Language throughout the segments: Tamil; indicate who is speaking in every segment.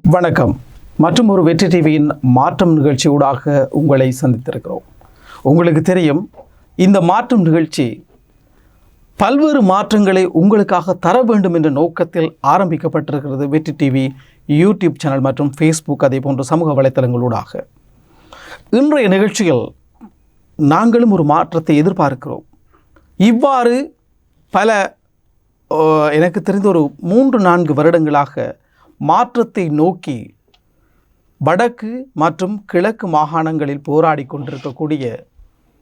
Speaker 1: வணக்கம். மற்றும் ஒரு வெற்றி டிவியின் மாற்றம் நிகழ்ச்சியூடாக உங்களை சந்தித்திருக்கிறோம். உங்களுக்கு தெரியும் இந்த மாற்றம் நிகழ்ச்சி பல்வேறு மாற்றங்களை உங்களுக்காக தர வேண்டும் என்ற நோக்கத்தில் ஆரம்பிக்கப்பட்டிருக்கிறது வெற்றி டிவி யூடியூப் சேனல் மற்றும் ஃபேஸ்புக் அதே போன்ற சமூக வலைத்தளங்களூடாக இன்றைய நிகழ்ச்சியில் நாங்களும் ஒரு மாற்றத்தை எதிர்பார்க்கிறோம். இவ்வாறு பல எனக்கு தெரிந்த ஒரு மூன்று நான்கு வருடங்களாக மாற்றத்தை நோக்கி வடக்கு மற்றும் கிழக்கு மாகாணங்களில் போராடி கொண்டிருக்கக்கூடிய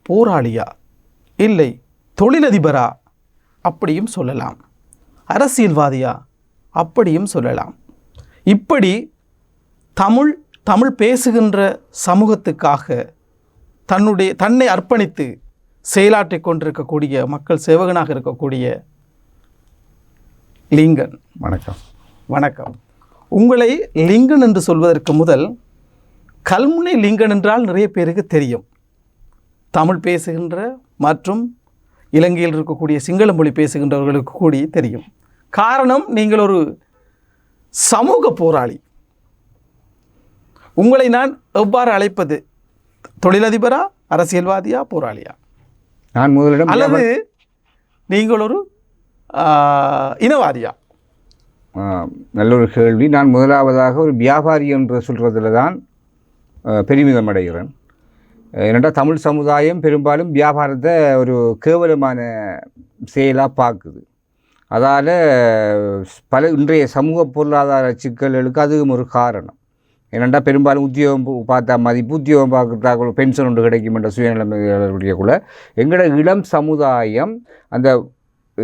Speaker 1: போராளியா? இல்லை தொழிலதிபரா? அப்படியும் சொல்லலாம். அரசியல்வாதியா? அப்படியும் சொல்லலாம். இப்படி தமிழ் தமிழ் பேசுகின்ற சமூகத்துக்காக தன்னுடைய தன்னை அர்ப்பணித்து செயலாற்றிக் கொண்டிருக்கக்கூடிய மக்கள் சேவகனாக இருக்கக்கூடிய லிங்கன்.
Speaker 2: வணக்கம்.
Speaker 1: வணக்கம். உங்களை லிங்கன் என்று சொல்வதற்கு முதல் கல்முனை லிங்கன் என்றால் நிறைய பேருக்கு தெரியும். தமிழ் பேசுகின்ற மற்றும் இலங்கையில் இருக்கக்கூடிய சிங்கள மொழி பேசுகின்றவர்களுக்கு கூடி தெரியும். காரணம் நீங்கள் ஒரு சமூக போராளி. உங்களை நான் எவ்வாறு அழைப்பது? தொழிலதிபரா அரசியல்வாதியா போராளியா?
Speaker 2: நான் முதலிடம்
Speaker 1: அல்லது நீங்கள் ஒரு இனவாதியா?
Speaker 2: நல்ல ஒரு கேள்வி. நான் முதலாவதாக ஒரு வியாபாரி என்று சொல்கிறதுல தான் பெருமிதம் அடைகிறேன். ஏனென்றால் தமிழ் சமுதாயம் பெரும்பாலும் வியாபாரத்தை ஒரு கேவலமான செயலாக பார்க்குது. அதால் பல இன்றைய சமூக பொருளாதார சிக்கல்களுக்கு அதுவும் ஒரு காரணம். ஏனென்றால் பெரும்பாலும் உத்தியோகம் பார்த்தா மதிப்பு உத்தியோகம் பார்க்குறதாக்குள்ள பென்ஷன் ஒன்று கிடைக்கும் என்ற சுயநிலைமையுடைய எங்களோட இளம் சமுதாயம் அந்த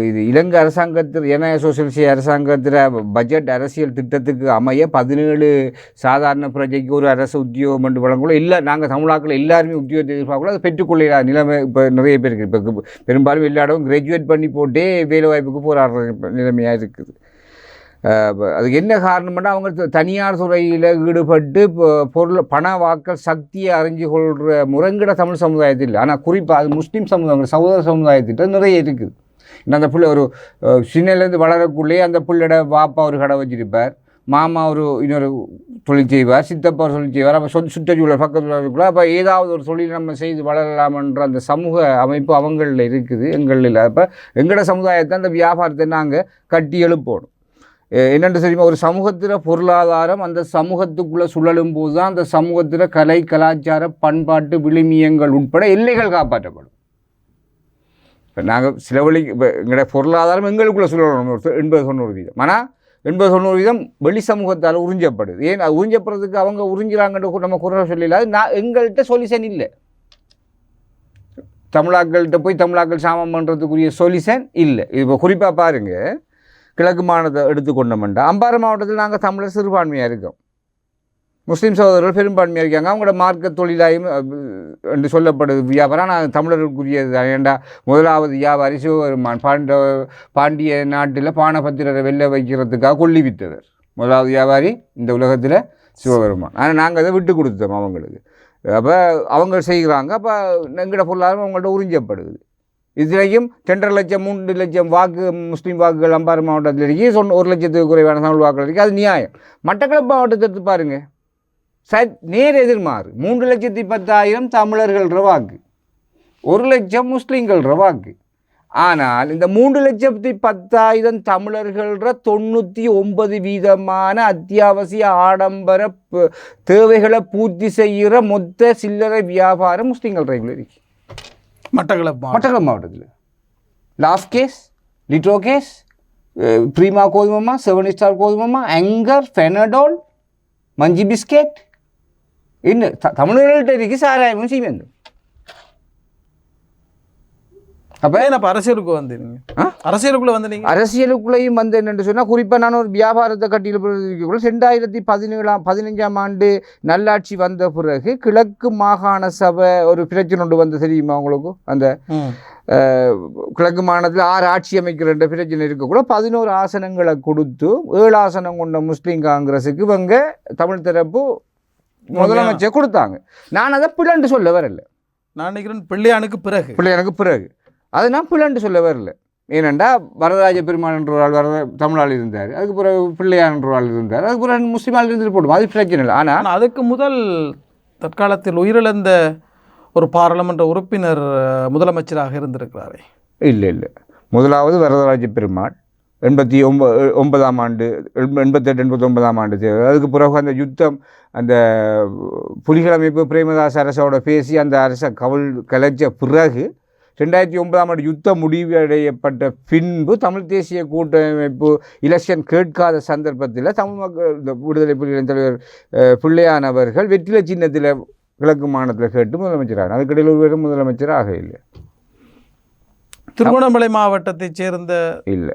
Speaker 2: இது இலங்கை அரசாங்கத்தில் ஏன்னா சோசியலிச அரசாங்கத்தில் பட்ஜெட் அரசியல் திட்டத்துக்கு அமைய பதினேழு சாதாரண பிரஜைக்கு ஒரு அரசு உத்தியோகம் என்று வழங்கலாம் இல்லை நாங்கள் தமிழாக்கள் எல்லாருமே உத்தியோகத்தை எதிர்பார்க்கலாம் அதை பெற்றுக்கொள்ள நிலைமை இப்போ நிறைய பேர் இருக்குது இப்போ பெரும்பாலும் எல்லா இடமும் கிராஜுவேட் பண்ணி போட்டே வேலை வாய்ப்புக்கு போராடுற நிலைமையாக இருக்குது. அதுக்கு என்ன காரணம்னா அவங்க த- தனியார் துறையில் ஈடுபட்டு பொருள் பண வாக்கள் சக்தியை அறிஞ்சு கொள்கிற முரங்கிட தமிழ் சமுதாயத்தில் ஆனால் குறிப்பாக அது முஸ்லீம் சமுதாயம் சகோதர சமுதாயத்திட்ட நிறைய இருக்குது. இன்னும் அந்த பிள்ளை ஒரு சின்னலேருந்து வளரக்குள்ளேயே அந்த பிள்ளையோட பாப்பா ஒரு கடை வச்சிருப்பார். மாமா ஒரு இன்னொரு தொழில் செய்வார் சித்தப்பா ஒரு தொழில் செய்வார். அப்போ சொந்த சுற்றுச்சூழல் பக்கத்தில் இருக்குள்ள அப்போ ஏதாவது ஒரு தொழில் நம்ம செய்து வளரலாமன்ற அந்த சமூக அமைப்பு அவங்களில் இருக்குது எங்களில் இல்லை. அப்போ எங்களோட சமுதாயத்தை அந்த வியாபாரத்தை நாங்கள் கட்டி எழுப்பணும். என்னென்று தெரியுமா? ஒரு சமூகத்தில் பொருளாதாரம் அந்த சமூகத்துக்குள்ளே சுழலும் போது தான் அந்த சமூகத்தில் கலை கலாச்சார பண்பாட்டு விழுமியங்கள் உட்பட எல்லைகள் காப்பாற்றப்படும். நாங்கள் சில வழி இப்போ எங்களுடைய பொருளாதாரம் எங்களுக்குள்ளே சொல்லணும் ஒரு எண்பது தொண்ணூறு வீதம். ஆனால் எண்பது தொண்ணூறு வீதம் வெளி சமூகத்தால் உறிஞ்சப்படுது. ஏன்? அது உறிஞ்சப்படுறதுக்கு அவங்க உறிஞ்சிறாங்கன்ற நம்ம குறை சொல்லல. அது நான் எங்கள்கிட்ட சொல்யூஷன் இல்லை. தமிழாக்கள்கிட்ட போய் தமிழாக்கள் சாமம் பண்ணுறதுக்குரிய சொல்யூஷன் இல்லை. இப்போ குறிப்பாக பாருங்கள் கிழக்கு மாநிலத்தை எடுத்துக்கொண்டோம்டா அம்பாறை மாவட்டத்தில் நாங்கள் தமிழர் சிறுபான்மையாக இருக்கோம். முஸ்லீம் சகோதரர்கள் பெரும்பான்மையாக இருக்காங்க. அவங்களோட மார்க்க தொழிலாயும் என்று சொல்லப்படுது. வியாபாரம். ஆனால் தமிழருக்குரியது ஏண்டா ஏன்டா முதலாவது வியாபாரி சிவபெருமான். பாண்ட பாண்டிய நாட்டில் பானபத்திரரை வெளில வைக்கிறதுக்காக கொல்லி வித்தவர். முதலாவது வியாபாரி இந்த உலகத்தில் சிவபெருமான். ஆனால் நாங்கள் அதை விட்டு கொடுத்தோம் அவங்களுக்கு. அப்போ அவங்க செய்கிறாங்க. அப்போ எங்களோட பொருளாதாரம் அவங்கள்ட்ட உறிஞ்சப்படுது. இதுலேயும் ரெண்டரை லட்சம் மூன்று லட்சம் வாக்கு முஸ்லீம் வாக்குகள் அம்பாறை மாவட்டத்தில் சொன்ன ஒரு லட்சத்துக்கு குறைவான தமிழ் வாக்குகள் இருக்குது அது நியாயம். மட்டக்களப்பு மாவட்டத்தை எடுத்து பாருங்கள் ச நேர் எதிர்மாறு. மூன்று லட்சத்தி பத்தாயிரம் தமிழர்கள்ற வாக்கு ஒரு லட்சம் முஸ்லீம்கள்ற வாக்கு ஆனால் இந்த மூன்று லட்சத்தி பத்தாயிரம் தமிழர்கள்ற தொண்ணூற்றி ஒன்பது வீதமான அத்தியாவசிய ஆடம்பர தேவைகளை பூர்த்தி செய்கிற மொத்த சில்லறை வியாபாரம் முஸ்லீம்கள் ரைவில் இருக்கு.
Speaker 1: மட்டக்களப்பு.
Speaker 2: மட்டக்களப்பு மாவட்டத்தில். Laugfs gas Litro gas Prima கோதுமமா seven star கோதுமமா ஆங்கர் ஃபெனடோல் மஞ்சி பிஸ்கெட் இன்னும் தமிழர்கள்ட்ட இருக்கு சாராயமும் சீமெந்தும் அப்போ
Speaker 1: அப்ப அரசியலுக்கு வந்தீங்க? அரசியலுக்குள்ள வந்து நீங்க
Speaker 2: அரசியலுக்குள்ளேயும் வந்து என்னென்று சொன்னால் குறிப்பாக நான் ஒரு வியாபாரத்தை கட்டியில் ரெண்டாயிரத்தி பதினேழாம் பதினஞ்சாம் ஆண்டு நல்லாட்சி வந்த பிறகு கிழக்கு மாகாண சபை ஒரு பிரச்சனை ஒன்று வந்து தெரியுமா உங்களுக்கு அந்த கிழக்கு மாநிலத்தில் ஆறு ஆட்சி அமைக்கிற ரெண்டு பிரச்சனை இருக்கக்கூட பதினோரு ஆசனங்களை கொடுத்து ஏழு ஆசனம் கொண்ட முஸ்லீம் காங்கிரஸுக்கு இவங்க தமிழ் தரப்பு முதலமைச்சர் கொடுத்தாங்க. நான் அதை பிள்ளைன்னு சொல்ல வரல.
Speaker 1: நான் நினைக்கிறேன் பிள்ளையானுக்கு பிறகு.
Speaker 2: பிள்ளையானுக்கு பிறகு. அது நான் பிள்ளைன்னு சொல்ல வரல. ஏனெண்டா வரதராஜ பெருமாள் என்ற ஒரு ஆள் வரத தமிழால் இருந்தார். அதுக்கு பிறகு பிள்ளையார் என்ற ஆள் இருந்தார். அதுக்கு பிறகு முஸ்லீம் ஆள் இருந்துட்டு போடும்? அது பிரச்சனை இல்லை. ஆனால்
Speaker 1: அதுக்கு முதல் தற்காலத்தில் உயிரிழந்த ஒரு பாராளுமன்ற உறுப்பினர் முதலமைச்சராக இருந்திருக்கிறாரே.
Speaker 2: இல்லை இல்லை. முதலாவது வரதராஜ பெருமாள். எண்பத்தி ஒம்ப ஒன்பதாம் ஆண்டு எண்ப- எண்பத்தெட்டு எண்பத்தொன்பதாம் ஆண்டு தேர்தல். அதுக்கு பிறகு அந்த யுத்தம் அந்த புலிகள் அமைப்பு பிரேமதாஸ் அரசோட பேசி அந்த அரசை கவல் கலைச்ச பிறகு ரெண்டாயிரத்தி ஒன்பதாம் ஆண்டு யுத்தம் முடிவடையப்பட்ட பின்பு தமிழ் தேசிய கூட்டமைப்பு எலெக்ஷன் கேட்காத சந்தர்ப்பத்தில் தமிழ் மக்கள் இந்த விடுதலை புலிகளின் தலைவர் பிள்ளையானவர்கள் வெற்றிலை சின்னத்தில் கிழக்கு மாநிலத்தில் கேட்டு முதலமைச்சராக அதுக்கிடையில் ஒருவரும் முதலமைச்சராக இல்லை
Speaker 1: திருகோணமலை மாவட்டத்தைச் சேர்ந்த
Speaker 2: இல்லை.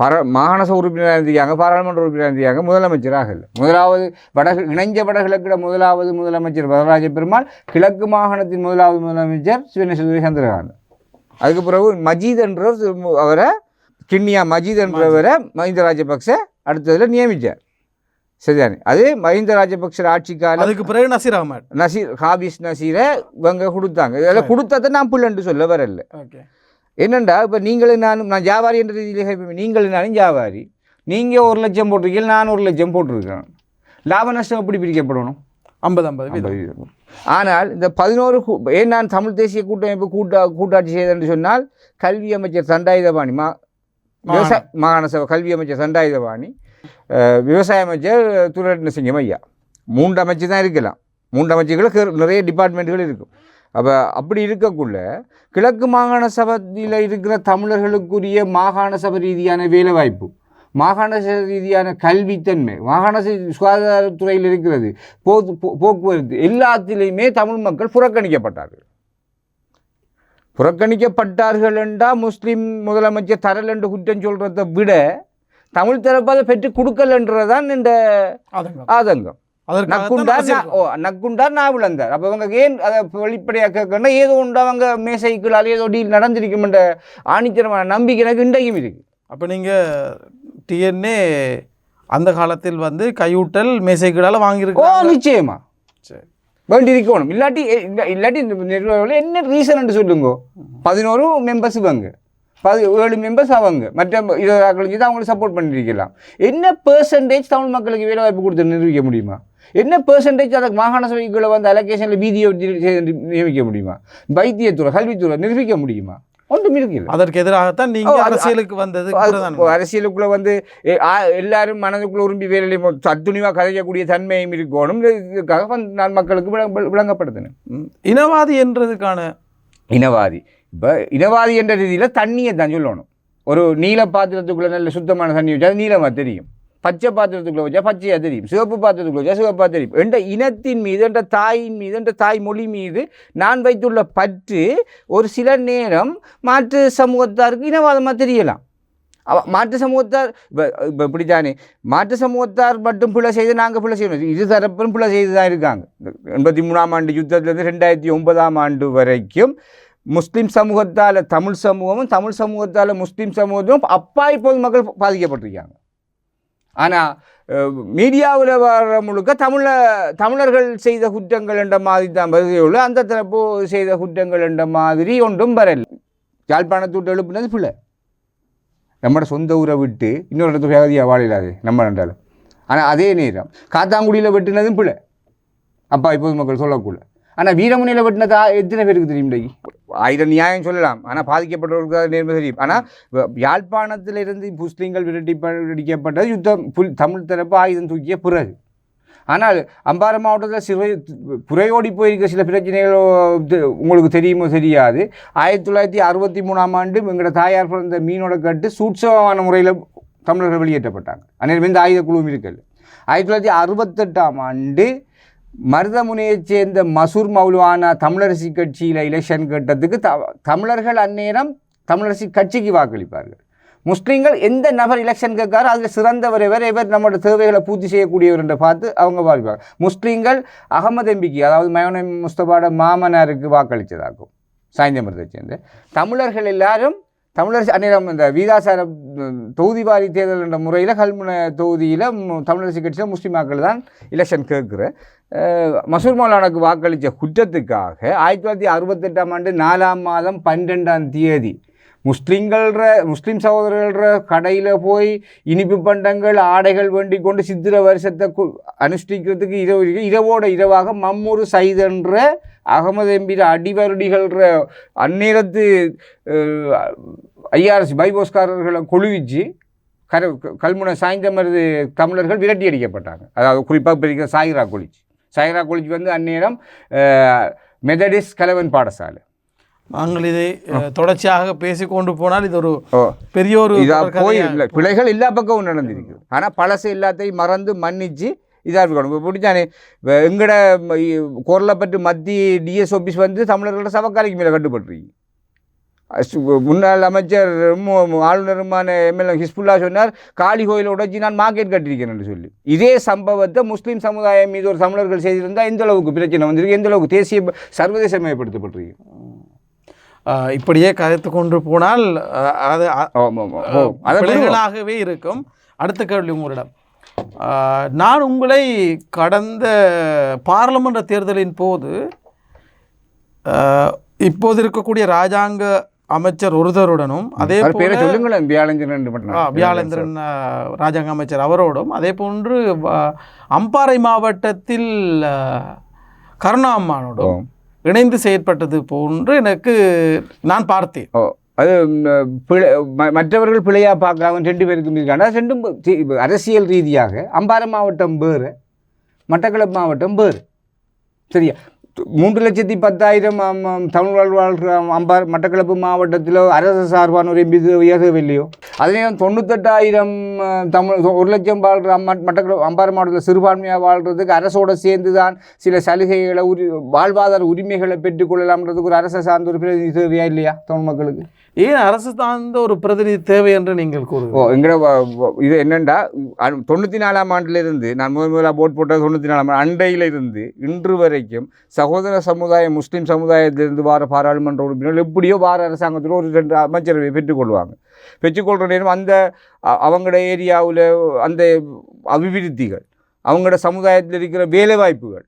Speaker 2: பர மாகாண சபை உறுப்பினராக இருந்திருக்காங்க பாராளுமன்ற உறுப்பினராக இருந்திருக்காங்க முதலமைச்சராக இல்லை. முதலாவது வடகு இணைஞ்ச வடகிழக்கிட முதலாவது முதலமைச்சர் வரராஜ பெருமாள் கிழக்கு மாகாணத்தின் முதலாவது முதலமைச்சர் சிவனேஸ்வரி சந்திரகாந்த் அதுக்கு பிறகு மஜீத் என்ற அவரை கிண்ணியா மஜீத் என்றவரை மஹிந்த ராஜபக்ச அடுத்ததில் நியமித்தார் சரிதானே? அதே மஹிந்த ராஜபக்ச ஆட்சி காலம்
Speaker 1: அதுக்கு பிறகு நசீர் அகமட்.
Speaker 2: நசீர் ஹாபிஸ் நசீரை இவங்க கொடுத்தாங்க. இதெல்லாம் கொடுத்ததை நான் புள்ளண்டு சொல்ல வரல.
Speaker 1: ஓகே
Speaker 2: என்னண்டா? இப்போ நீங்களும் நானும் நான் ஜாவாரி என்ற ரீதியில் நீங்களும் நானும் ஜாவாரி. நீங்கள் ஒரு லட்சம் போட்டிருக்கீங்க நான் ஒரு லட்சம் போட்டிருக்கேன் லாப நஷ்டம் எப்படி பிரிக்கப்படணும்?
Speaker 1: ஐம்பது ஐம்பது.
Speaker 2: ஆனால் இந்த பதினோரு ஏன் நான் தமிழ் தேசிய கூட்டமைப்பு கூட்டா கூட்டாட்சி செய்தேன் சொன்னால் கல்வி அமைச்சர் தண்டாயுதபாணி மா விவசாய மாகாண சபை கல்வி அமைச்சர் தண்டாயுதபாணி அஹ், விவசாய அமைச்சர் துரட்ன சிங்கம் ஐயா. மூன்று அமைச்சர் தான் இருக்கலாம். மூன்று அமைச்சர்களுக்கு நிறைய டிபார்ட்மெண்ட்டுகள் இருக்கும். அப்போ அப்படி இருக்கக்குள்ள கிழக்கு மாகாண சபையில் இருக்கிற தமிழர்களுக்குரிய மாகாண சபை ரீதியான வேலைவாய்ப்பு மாகாண சபை ரீதியான கல்வித்தன்மை மாகாண சுகாதாரத்துறையில் இருக்கிறது போ- போக்குவரத்து எல்லாத்திலையுமே தமிழ் மக்கள் புறக்கணிக்கப்பட்டார்கள். புறக்கணிக்கப்பட்டார்கள் என்றால் முஸ்லீம் முதலமைச்சர் தரல் என்று குற்றம் சொல்கிறத விட தமிழ் தரப்பு அதை பெற்று கொடுக்கலன்றதான் இந்த ஆதங்கம். நக்குண்டார் நான் விளந்தார் அப்போ அவங்க ஏன் அதை வெளிப்படையாக கேட்கணும்னா ஏதோ உண்டு அவங்க மேசைக்குள்ளால் ஏதோ டீல் நடந்திருக்குமென்ற ஆணித்தரமான நம்பிக்கை எனக்கு இன்றைக்கும் இருக்குது.
Speaker 1: அப்போ நீங்கள் டிஎன்ஏ அந்த காலத்தில் வந்து கையூட்டல் மேசைகளால்
Speaker 2: ஓ
Speaker 1: வாங்கியிருக்கோம்
Speaker 2: நிச்சயமா.
Speaker 1: சரி.
Speaker 2: வேண்டி இருக்கணும் இல்லாட்டி இல்லாட்டி இந்த என்ன ரீசன் சொல்லுங்க? பதினோரு மெம்பர்ஸ் இவங்க. பதி ஏழு மெம்பர்ஸ் அவங்க. மற்ற இருபது ஆக்கள் அவங்களுக்கு சப்போர்ட் பண்ணிருக்கலாம் என்ன பெர்சன்டேஜ் தமிழ் மக்களுக்கு வேலை வாய்ப்பு கொடுத்து நிரூபிக்க முடியுமா? என்ன பெர்சன்டேஜ் அதை மாகாண சபைக்குள்ள வந்து அலோகேஷனில் வீதியை நியமிக்க முடியுமா? வைத்தியத்துறை கல்வித்துறை நிரூபிக்க முடியுமா? ஒன்றும் இருக்குல்ல
Speaker 1: அதற்கு எதிராகத்தான் நீங்கள் அரசியலுக்கு வந்தது
Speaker 2: அரசியலுக்குள்ள வந்து எல்லாரும் மனதுக்குள்ள உரும்பி வேலை தத்துணிவாக கதைக்கக்கூடிய தன்மையும் இருக்கணும். இதுக்காக வந்து நான் மக்களுக்கு விளங்க விளங்கப்படுத்தினேன்.
Speaker 1: இனவாதி என்றதுக்கான?
Speaker 2: இனவாதி. இப்போ இனவாதி என்ற ரீதியில் தண்ணியை தான் சொல்லணும். ஒரு நீல பாத்திரத்துக்குள்ளே நல்ல சுத்தமான தண்ணி வச்சா நீளமாக தெரியும். பச்சை பாத்திரத்துக்குள்ளே வச்சா பச்சையாக தெரியும். சிவப்பு பாத்திரத்துக்குள்ளே வச்சா சிவப்பாக தெரியும். என்ற இனத்தின் மீது என்ற தாயின் மீது என்ற தாய் மொழி மீது நான் வைத்துள்ள பற்று ஒரு சில நேரம் மாற்று சமூகத்தாருக்கு இனவாதமாக தெரியலாம். அவ மாற்று சமூகத்தார் இப்போ இப்போ இப்படித்தானே? மாற்று சமூகத்தார் மட்டும் பிள்ளை செய்து நாங்கள் பிள்ளை செய்யணும். இரு தரப்பும் பிள்ளை செய்து தான் இருக்காங்க. எண்பத்தி மூணாம் ஆண்டு யுத்தத்திலேருந்து ரெண்டாயிரத்தி ஒன்பதாம் ஆண்டு வரைக்கும் முஸ்லீம் சமூகத்தால் தமிழ் சமூகமும் தமிழ் சமூகத்தால் முஸ்லீம் சமூகமும் அப்பாய் பொதுமக்கள் பாதிக்கப்பட்டிருக்காங்க. ஆனால் மீடியாவில் வர முழுக்க தமிழ தமிழர்கள் செய்த குற்றங்கள் என்ற மாதிரி தான் வருகையுள்ள அந்த தரப்பு செய்த குற்றங்கள் என்ற மாதிரி ஒன்றும் வரல. யாழ்ப்பாணத்தூட்டு எழுப்புனது பிள்ளை நம்மளோட சொந்த ஊரை விட்டு இன்னொரு இடத்துல வேதியாக வாழிடாது நம்ம என்றாலும் ஆனால் அதே நேரம் காத்தாங்குடியில் வெட்டினதும் பிள்ளை அப்பா இப்போது மக்கள் சொல்லக்கூட ஆனால் வீரமுனையில் வெட்டினதா எத்தனை பேருக்கு தெரியும் இன்றைக்கு ஆயிரம் நியாயம் சொல்லலாம். ஆனால் பாதிக்கப்பட்டவர்களுக்கு அது நேர்மை தெரியும். ஆனால் யாழ்ப்பாணத்திலிருந்து முஸ்லீம்கள் விரட்டி விரட்டிக்கப்பட்டது யுத்தம் புல் தமிழ் தரப்பு ஆயுதம் தூக்கிய பிறகு. ஆனால் அம்பாறை மாவட்டத்தில் சிறு புறையோடி போயிருக்க சில பிரச்சனைகள் இது உங்களுக்கு தெரியுமோ தெரியாது. ஆயிரத்தி தொள்ளாயிரத்தி அறுபத்தி மூணாம் ஆண்டு எங்களோட தாயார் பிறந்த மீனோட கட்டு சூட்சமான முறையில் தமிழர்கள் வெளியேற்றப்பட்டாங்க. அந்நேரம் எந்த ஆயுத குழுவும் இருக்கல ஆயிரத்தி தொள்ளாயிரத்தி அறுபத்தெட்டாம் ஆண்டு மருதமுனையைச் சேர்ந்த மசூர் மௌலுவானா தமிழரசி கட்சியில் எலெக்ஷன் கேட்டதுக்கு த தமிழர்கள் அந்நேரம் தமிழரசி கட்சிக்கு வாக்களிப்பார்கள். முஸ்லீம்கள் எந்த நபர் எலெக்ஷன் கேட்காரோ அதில் சிறந்தவர் எவர் இவர் நம்மளோட தேவைகளை பூர்த்தி செய்யக்கூடியவர் என்று பார்த்து அவங்க வாக்களிப்பாங்க முஸ்லீம்கள் அகமது எம்பிக்கு அதாவது மயோனை முஸ்தபாட மாமனாருக்கு வாக்களித்ததாகும். சாய்ந்தமரத்தை சேர்ந்து தமிழர்கள் எல்லாரும் தமிழரசு அந்நேரம் இந்த வீதாசார தொகுதி வாரி தேர்தல் என்ற முறையில் கல்முனை தொகுதியில் தமிழரசு கட்சியில் முஸ்லீம் மக்கள் தான் எலெக்ஷன் கேட்குற. மசூர் மௌலானுக்கு வாக்களித்த குற்றத்துக்காக ஆயிரத்தி தொள்ளாயிரத்தி அறுபத்தெட்டாம் ஆண்டு நாலாம் மாதம் பன்னிரெண்டாம் தேதி முஸ்லீம்கள்ற முஸ்லீம் சகோதரர்கள கடையில் போய் இனிப்பு பண்டங்கள் ஆடைகள் வேண்டி கொண்டு சித்திர வருஷத்தை கு- அனுஷ்டிக்கிறதுக்கு இரவு இரவோட இரவாக மம்மூர் சைதன்ற அகமது எம்பிர அடிவருடிகள்ற அந்நேரத்து ஐஆர்எஸ் பைபோஸ்காரர்களை கொழுவிச்சு கர கல்முனை சாய்ந்தமருது தமிழர்கள் விரட்டி அடிக்கப்பட்டாங்க. அதாவது குறிப்பாக பிரிக்கிற சாயிரா கொலிச் சாயிரா கொலிச் வந்து அந்நேரம் மெதடிஸ் கலவன் பாடசாலை.
Speaker 1: நாங்கள் இதை தொடர்ச்சியாக பேசிக்கொண்டு போனால் இது ஒரு பெரிய ஒரு
Speaker 2: இதா
Speaker 1: தொடர்
Speaker 2: போய்
Speaker 1: கதையா-
Speaker 2: இல்லை பிழைகள் எல்லா பக்கமும் நடந்திருக்கு ஆனால் பழசு எல்லாத்தையும் மறந்து மன்னிச்சு இதாக இருக்கணும். இப்போ பிடிச்சானே இப்போ எங்கட குரலைப்பட்டு மத்திய டிஎஸ் ஆஃபீஸ் வந்து தமிழர்களோட சவக்காலிக்கு மேலே கட்டுப்பட்டுருக்கு முன்னாள் அமைச்சர் மு- மு- ஆளுநருமான எம்எல்ஏ ஹிஸ்புல்லா சொன்னார் காளி கோயிலை உடைச்சி நான் மார்க்கெட் கட்டியிருக்கேன் என்று சொல்லி. இதே சம்பவத்தை முஸ்லீம் சமுதாயம் மீது ஒரு தமிழர்கள் செய்திருந்தால் எந்த அளவுக்கு பிரச்சனை வந்திருக்கு எந்த அளவுக்கு தேசிய சர்வதேசமயப்படுத்தப்பட்டிருக்கு
Speaker 1: இப்படியே கதைத்து கொண்டு போனால் அது. பிழைகளாகவே இருக்கும். அடுத்த கேள்வி உங்களிடம். நான் உங்களை கடந்த பாராளுமன்ற தேர்தலின் போது இப்போது இருக்கக்கூடிய ராஜாங்க அமைச்சர் ஒருத்தருடனும் அதே போல
Speaker 2: சொல்லுங்களேன்
Speaker 1: வியாழேந்திரன் ராஜாங்க அமைச்சர் அவரோடும் அதே போன்று அம்பாறை மாவட்டத்தில் ஆஹ், கருணா அம்மானோடும்
Speaker 2: ஓ.
Speaker 1: இணைந்து செயற்பட்டது போன்று எனக்கு நான் பார்த்தேன்.
Speaker 2: ஓ அது பிழை ம- மற்றவர்கள் பிழையாக பார்க்காம ரெண்டு பேருக்கும் இருக்காங்க. ரெண்டும் அரசியல் ரீதியாக அம்பாறை மாவட்டம் வேறு மட்டக்களப்பு மாவட்டம் வேறு. சரியா? மூன்று லட்சத்தி பத்தாயிரம் தமிழ் வாழ் வாழ்கிற அம்பார் மட்டக்களப்பு மாவட்டத்தில் அரசு சார்பான ஒரு எம்பி தேவையில்லையோ அதே தொண்ணூத்தெட்டாயிரம் தமிழ் ஒரு லட்சம் வாழ்கிற அம்மா மட்டக்களப்பு அம்பார் மாவட்டத்தில் சிறுபான்மையாக வாழ்கிறதுக்கு அரசோடு சேர்ந்து தான் சில சலுகைகளை உரி வாழ்வாதார உரிமைகளை பெற்றுக்கொள்ளலாம்ன்றதுக்கு ஒரு அரசை சார்ந்த ஒரு பிரதிநிதி தேவையா இல்லையா தமிழ் மக்களுக்கு?
Speaker 1: ஏன் அரசு சார்ந்த ஒரு பிரதிநிதி தேவை என்று நீங்கள்
Speaker 2: ஓ எங்கட இது என்னண்டா? தொண்ணூற்றி நாலாம் ஆண்டிலிருந்து நான் முதல் முதலாக போட் போட்டது தொண்ணூற்றி நாலாம் ஆண்டு அண்டையில இருந்து இன்று வரைக்கும் சகோதர சமுதாயம் முஸ்லீம் சமுதாயத்திலிருந்து வார பாராளுமன்ற உறுப்பினர்கள் எப்படியோ வார அரசாங்கத்தில் ஒரு ரெண்டு அமைச்சரவை பெற்றுக்கொள்வாங்க. பெற்றுக்கொள்கிற நேரம் அந்த அவங்களோட ஏரியாவில் அந்த அபிவிருத்திகள் அவங்களோட சமுதாயத்தில் இருக்கிற வேலைவாய்ப்புகள்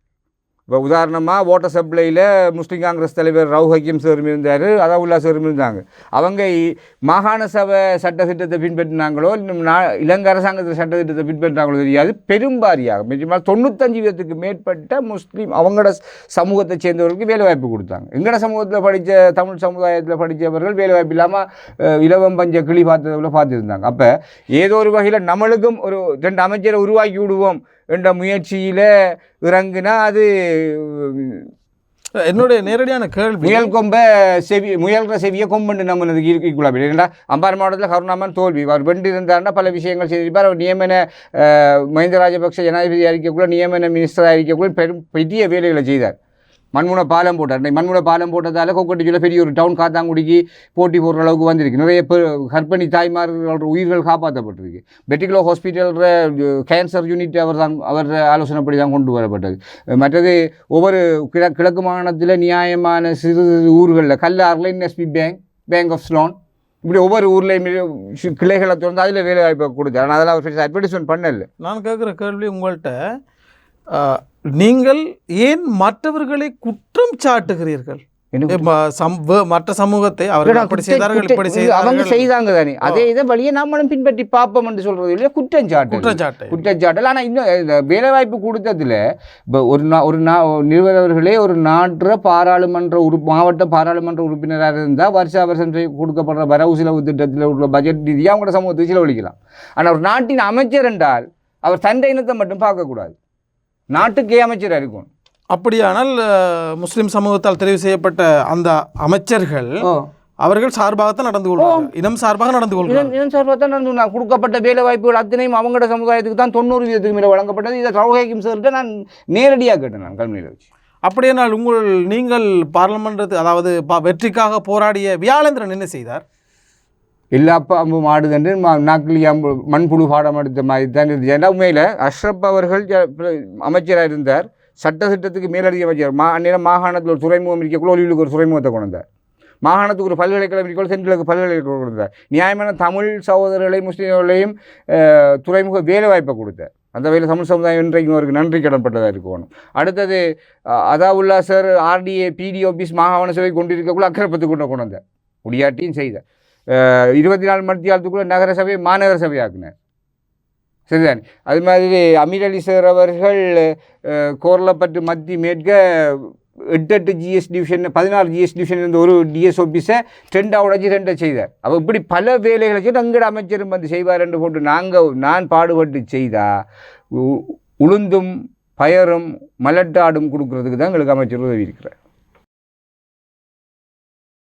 Speaker 2: இப்போ உதாரணமாக ஓட்ட சப்ளையில் முஸ்லீம் காங்கிரஸ் தலைவர் ரவு ஹக்கீம் சாரும் இருந்தார் அதாவுல்லா சேரும் இருந்தாங்க. அவங்க மாகாண சபை சட்டத்திட்டத்தை பின்பற்றினாங்களோ இன்னும் நா இலங்கை அரசாங்கத்தில் சட்டத்திட்டத்தை பின்பற்றினாங்களோ தெரியாது. பெரும்பாரியாக நிஜமாக தொண்ணூத்தஞ்சு வீதத்துக்கு மேற்பட்ட முஸ்லீம் அவங்களோட சமூகத்தை சேர்ந்தவர்களுக்கு வேலைவாய்ப்பு கொடுத்தாங்க. எங்களோட சமூகத்தில் படித்த தமிழ் சமுதாயத்தில் படித்தவர்கள் வேலைவாய்ப்பு இல்லாமல் இலவம் பஞ்ச கிளி பார்த்ததில் பார்த்துருந்தாங்க. அப்போ ஏதோ ஒரு வகையில் நம்மளுக்கும் ஒரு ரெண்டு அமைச்சரை உருவாக்கி விடுவோம் என்ற முயற்சியில் இறங்குனா அது
Speaker 1: என்னுடைய நேரடியான கேள்வி.
Speaker 2: முயல் கொம்ப செவி முயல்ற செவியை கொம்புண்டு நம்மளுக்கு ஈக்குவலாக ஏன்னா அம்பாறை மாவட்டத்தில் கருணாமன் தோல்வி. அவர் வெண்டு இருந்தாருன்னா பல விஷயங்கள் செய்திருப்பார். அவர் நியமன மஹிந்த ராஜபக்ஷ ஜனாதிபதி அறிக்கைக்குள்ள நியமன மினிஸ்டர் அறிக்கைக்குள்ள பெரும் பெரிய வேலைகளை செய்தார். மண்முனை பாலம் போட்டார். மண்முனை பாலம் போட்டதால் கொக்கட்டிச்சியில் பெரிய ஒரு டவுன் காத்தாங்குடிக்கு போட்டி போடுற அளவுக்கு வந்திருக்கு. நிறைய பேர் கர்ப்பிணி தாய்மார்களோட உயிர்கள் காப்பாற்றப்பட்டிருக்கு. பெட்டிகுலோ ஹாஸ்பிட்டல்ற கேன்சர் யூனிட் அவர் தான் அவர் ஆலோசனைப்படி தான் கொண்டு வரப்பட்டது. மற்றது ஒவ்வொரு கிழ கிழக்கு மாகாணத்தில் நியாயமான சிறு சிறு ஊர்களில் கல்லாரில் NSB bank bank of Ceylon இப்படி ஒவ்வொரு ஊர்லேயும் கிளைகளை திறந்து அதில் வேலை வாய்ப்பை கொடுத்தார். ஆனால் அதெல்லாம் அவர் அட்வர்டைஸ்மெண்ட் பண்ணல.
Speaker 1: நான் கேட்குற கேள்வி உங்கள்கிட்ட நீங்கள் ஏன் மற்றவர்களை குற்றம் சாட்டுகிறீர்கள்? மற்ற சமூகத்தை அவர்கள் அப்படி செய்தார்கள் இப்படி
Speaker 2: அவங்க செய்தாங்க தானே. அதே இதை வழியை நம்மளும் பின்பற்றி பார்ப்போம் என்று சொல்றது இல்லையா? குற்றஞ்சாட்டு
Speaker 1: குற்றச்சாட்டு
Speaker 2: குற்றச்சாட்டல் ஆனால் இன்னும் வேலைவாய்ப்பு கொடுத்ததுல இப்போ ஒரு நா ஒரு நா நிறுவனர்களே ஒரு நாட்டுற பாராளுமன்ற உறு மாவட்ட பாராளுமன்ற உறுப்பினராக இருந்தால் வருஷா வருஷம் கொடுக்கப்படுற வரவு செலவு திட்டத்தில் உள்ள பட்ஜெட் ரீதியாக அவங்களோட சமூகத்துக்கு செலவழிக்கலாம். ஆனால் ஒரு நாட்டின் அமைச்சர் என்றால் அவர் தந்தை இனத்தை மட்டும் பார்க்கக்கூடாது. நாட்டுக்கே அமைச்சராக இருக்கும்
Speaker 1: அப்படியானால் முஸ்லிம் சமூகத்தால் தெரிவு செய்யப்பட்ட அந்த அமைச்சர்கள் அவர்கள் சார்பாகத்தான் நடந்து கொள்வார்கள். இனம் சார்பாக நடந்து
Speaker 2: இதன் இதன் சார்பாக தான் நான் சொன்னேன். கொடுக்கப்பட்ட வேலை வாய்ப்புகள் அத்தனையும் அவங்களோட சமுதாயத்துக்கு தான் தொண்ணூறு வீதத்துக்கு மேலே வழங்கப்பட்டது. இதை சௌகாய்க்கும் சார்கிட்ட நான் நேரடியாக கேட்டேன் நான் கல்வியில் வச்சு.
Speaker 1: அப்படியானால் உங்கள் நீங்கள் பார்லமெண்ட் அதாவது வெற்றிக்காக போராடிய வியாழேந்திரன் என்ன செய்தார்?
Speaker 2: எல்லா அப்பா அம்பு மாடுதண்டு நாக்கிலி அம்பு மண்புழு பாடம் எடுத்த மாதிரி தான் இருந்துச்சு. ஏன்னா உண்மையில் அஷ்ரப் அவர்கள் அமைச்சராக இருந்தார். சட்ட திட்டத்துக்கு மேலதிக அமைச்சர். மா அந்நேரம் மாகாணத்தில் ஒரு துறைமுகம் இருக்கக்குள்ள ஒலிவுக்கு ஒரு துறைமுகத்தை கொண்டு வந்தார் மாகாணத்துக்கு ஒரு பல்கலைக்கழகம் இருக்கக்குள்ள தென்கிழக்கு பல்கலைக்கழகம் கொடுத்தார் நியாயமான தமிழ் சகோதரர்களையும் முஸ்லீம்களையும் துறைமுக வேலை வாய்ப்பை கொடுத்தார். அந்த வகையில் தமிழ் சமுதாயம் இன்றைக்கு அவருக்கு நன்றி கடன்பட்டதாக இருக்கணும். அடுத்தது Athaullah sir RDA PD office மாகாண சபை கொண்டிருக்கக்குள்ள அக்கரப்பத்து கொண்டு கொண்டு வந்தார் முடியாட்டியும் செய்தார். இருபத்தி நாலு மணி நேரத்துக்குள்ளே நகர சபையை மாநகர சபையாக்குனார் சரிதான்? அது மாதிரி அமீர் அலி சார் அவர்கள் கோரலப்பட்டு மத்தி மேற்க எட்டு எட்டு ஜிஎஸ் டிவிஷன் பதினாறு ஜிஎஸ் டிவிஷன் இருந்த ஒரு டிஎஸ் ஆஃபீஸை ரெண்டாக உடஞ்சி ரெண்டை செய்தார். அப்போ இப்படி பல வேலைகளை செய்து அங்கட அமைச்சரும் வந்து செய்வார் என்று போட்டு நாங்கள் நான் பாடுபட்டு செய்தால் உ- உளுந்தும் பயரும் மலட்டாடும் கொடுக்கறதுக்கு தான் எங்களுக்கு அமைச்சர் உதவி இருக்கிறார்.